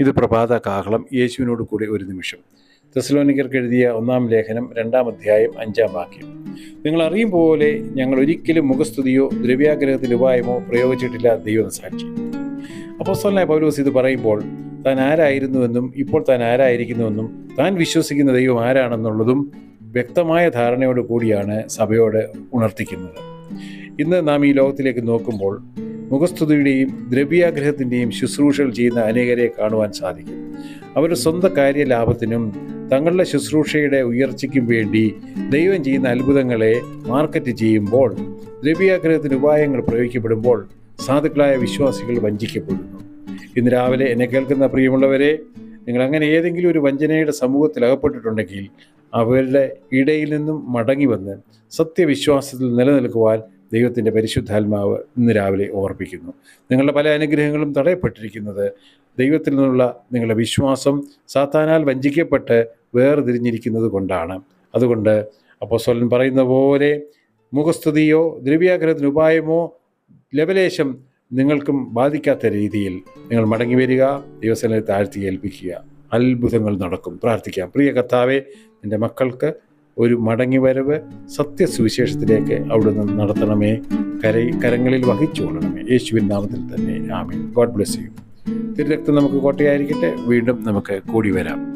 ഇത് പ്രഭാത കാഹളം യേശുവിനോട് കൂടെ ഒരു നിമിഷം. തെസലോനിക്കർക്ക് എഴുതിയ ഒന്നാം ലേഖനം രണ്ടാം അധ്യായം അഞ്ചാം വാക്യം. നിങ്ങൾ അറിയും പോലെ ഞങ്ങൾ ഒരിക്കലും മുഖസ്തുതിയോ ദ്രവ്യാഗ്രഹത്തിന്റെ ഉപായമോ പ്രയോഗിച്ചിട്ടില്ല ദൈവം സാക്ഷി അപ്പോസ്തലനായ പൗലോസ് ഇത് പറയുമ്പോൾ താൻ ആരായിരുന്നുവെന്നും ഇപ്പോൾ താൻ ആരായിരിക്കുന്നുവെന്നും താൻ വിശ്വസിക്കുന്ന ദൈവം ആരാണെന്നുള്ളതും വ്യക്തമായ ധാരണയോട് കൂടിയാണ് സഭയോട് ഉണർത്തിക്കുന്നത്. ഇന്ന് നാം ഈ ലോകത്തിലേക്ക് നോക്കുമ്പോൾ മുഖസ്തുതിയുടെയും ദ്രവ്യാഗ്രഹത്തിന്റെയും ശുശ്രൂഷകൾ ചെയ്യുന്ന അനേകരെ കാണുവാൻ സാധിക്കും. അവർ സ്വന്തം കാര്യലാഭത്തിനും തങ്ങളുടെ ശുശ്രൂഷയുടെ ഉയർച്ചയ്ക്കും വേണ്ടി ദൈവം ചെയ്യുന്ന അത്ഭുതങ്ങളെ മാർക്കറ്റ് ചെയ്യുമ്പോൾ ദ്രവ്യാഗ്രഹത്തിന് ഉപായങ്ങൾ പ്രയോഗിക്കപ്പെടുമ്പോൾ സാധുക്കളായ വിശ്വാസികൾ വഞ്ചിക്കപ്പെടുന്നു. ഇന്ന് രാവിലെ എന്നെ കേൾക്കുന്ന പ്രിയമുള്ളവരെ നിങ്ങൾ അങ്ങനെ ഏതെങ്കിലും ഒരു വഞ്ചനയുടെ സമൂഹത്തിൽ അകപ്പെട്ടിട്ടുണ്ടെങ്കിൽ അവരുടെ ഇടയിൽ നിന്നും മടങ്ങി വന്ന് സത്യവിശ്വാസത്തിൽ നിലനിൽക്കുവാൻ ദൈവത്തിന്റെ പരിശുദ്ധാത്മാവ് ഇന്ന് രാവിലെ ഓർപ്പിക്കുന്നു. നിങ്ങളുടെ പല അനുഗ്രഹങ്ങളും തടയപ്പെട്ടിരിക്കുന്നത് ദൈവത്തിൽ നിന്നുള്ള നിങ്ങളുടെ വിശ്വാസം സാത്താനാൽ വഞ്ചിക്കപ്പെട്ട് വേർതിരിഞ്ഞിരിക്കുന്നത് കൊണ്ടാണ്. അതുകൊണ്ട് അപ്പോസ്തലൻ പറയുന്ന പോലെ മുഖസ്തുതിയോ ദ്രവ്യാഗ്രഹത്തിന് ഉപായമോ ലവലേശം നിങ്ങൾക്കും ബാധിക്കാത്ത രീതിയിൽ നിങ്ങൾ മടങ്ങി വരിക ദിവസങ്ങളെ താഴ്ത്തി ഏൽപ്പിക്കുക. അത്ഭുതങ്ങൾ നടക്കും. പ്രാർത്ഥിക്കാം. പ്രിയ കർത്താവെ എന്റെ മക്കൾക്ക് ഒരു മടങ്ങിവരവ് സത്യസുവിശേഷത്തിലേക്ക് അവിടുന്ന് നടത്തണമേ. കര കരങ്ങളിൽ വഹിച്ചു കൊള്ളണമേ. യേശുവിൻ നാമത്തിൽ തന്നെ. ആമീൻ. God bless you. തിരുരക്തം നമുക്ക് കോട്ടയായിരിക്കട്ടെ. വീണ്ടും നമുക്ക് കൂടി വരാം.